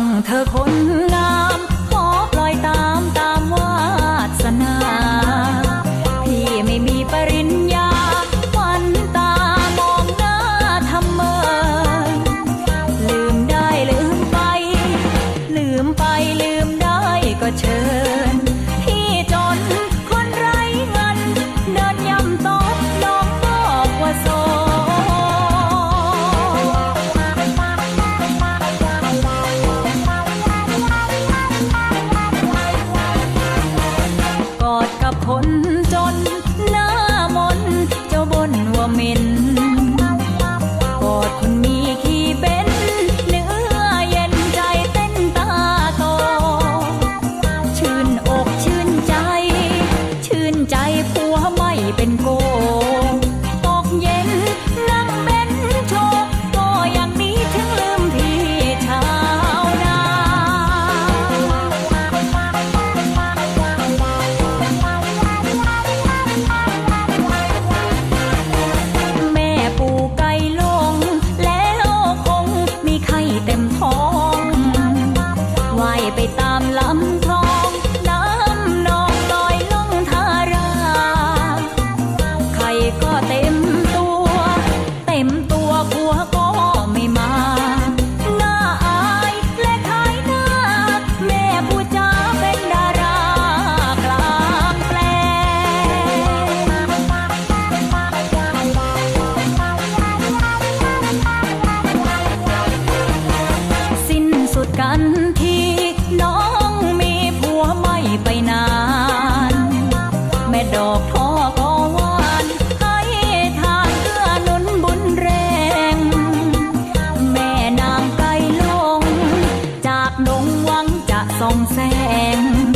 งเธอคนงามขอปล่อยตามตามวาสนา พี่ไม่มีปริญญาวันตามองหน้าทำเมินลืมได้ลืมไป ลืมไปลืมได้ก็เชิญ komen ว่ายไปตามลำ แสง